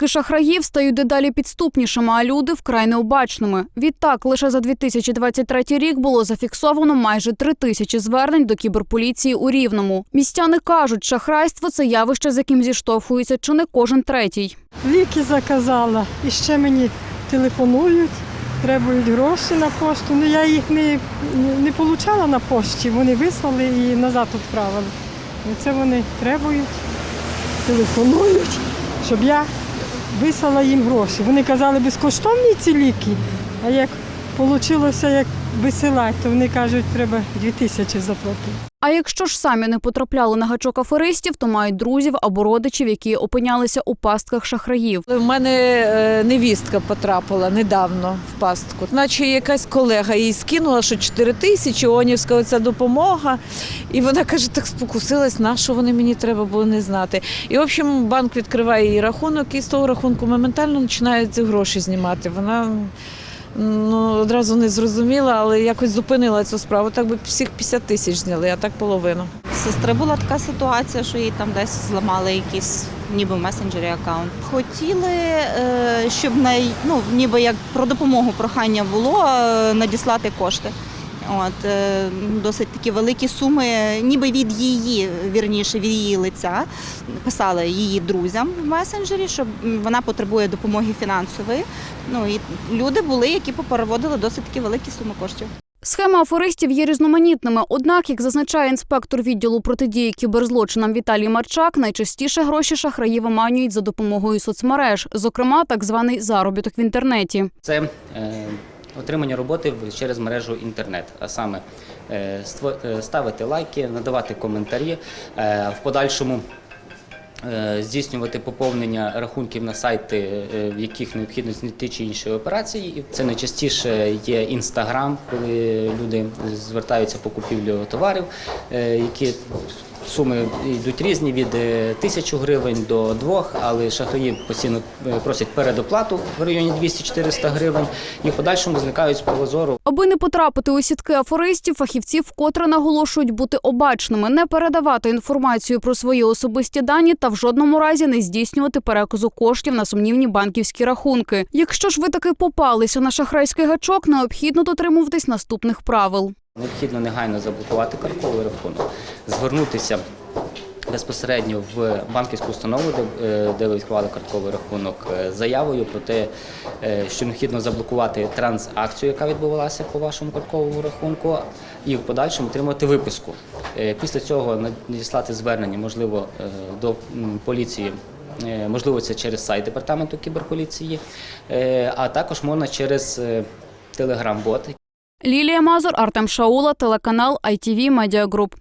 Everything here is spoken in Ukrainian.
Вчинки шахраїв стають дедалі підступнішими, а люди вкрай необачними. Відтак, лише за 2023 рік було зафіксовано майже три тисячі звернень до кіберполіції у Рівному. Містяни кажуть, шахрайство це явище, з яким зіштовхується чи не кожен третій. Ліки заказала і ще мені телефонують, требують гроші на пошту. Ну я їх не, не отримала на пошті, вони вислали і назад відправили. Це вони требують, телефонують, щоб я вислала їм гроші. Вони казали, безкоштовні ці ліки, а як вийшло, як висилати, то вони кажуть, треба 2 тисячі заплатити. А якщо ж самі не потрапляли на гачок аферистів, то мають друзів або родичів, які опинялися у пастках шахраїв. У мене е, невістка потрапила недавно в пастку. Наче якась колега їй скинула, що 4 тисячі, Онівська оця допомога. І вона каже, так спокусилась, на що вони мені треба було не знати. І, в общем, банк відкриває її рахунок, і з того рахунку моментально починають ці гроші знімати. Вона ну, одразу не зрозуміла, але якось зупинила цю справу. Так би всіх 50 тисяч зняли, а так половину. Сестри була така ситуація, що їй там десь зламали якісь. ніби в месенджері аккаунт. Хотіли, е, щоб на ну ніби як про допомогу прохання було е, надіслати кошти. От е, досить такі великі суми, ніби від її, вірніше, від її лиця писали її друзям в месенджері, що вона потребує допомоги фінансової. Ну і люди були, які попереводили досить такі великі суми коштів. Схеми аферистів є різноманітними. Однак, як зазначає інспектор відділу протидії кіберзлочинам Віталій Марчак, найчастіше гроші шахраї виманюють за допомогою соцмереж, зокрема так званий заробіток в інтернеті. Це е, отримання роботи через мережу інтернет, а саме е, е, ставити лайки, надавати коментарі, е, в подальшому здійснювати поповнення рахунків на сайти, в яких необхідно знайти чи інші операції. Це найчастіше є інстаграм, коли люди звертаються по купівлю товарів, які Суми йдуть різні від е, тисячу гривень до двох, але шахраї постійно е, просять передоплату в районі 200-400 гривень і в подальшому зникають з позору. Аби не потрапити у сітки аферистів, фахівці вкотре наголошують бути обачними, не передавати інформацію про свої особисті дані та в жодному разі не здійснювати переказу коштів на сумнівні банківські рахунки. Якщо ж ви таки попалися на шахрайський гачок, необхідно дотримуватись наступних правил. Необхідно негайно заблокувати картковий рахунок, звернутися безпосередньо в банківську установу, де, е, де ви відкривали картковий рахунок, е, заявою про те, е, що необхідно заблокувати транзакцію, яка відбувалася по вашому картковому рахунку, і в подальшому отримати виписку. Після цього надіслати звернення, можливо, до поліції. Можливо, це через сайт департаменту кіберполіції, а також можна через телеграм-бот, Лілія Мазур, Артем Шаула, телеканал ITV Media Group.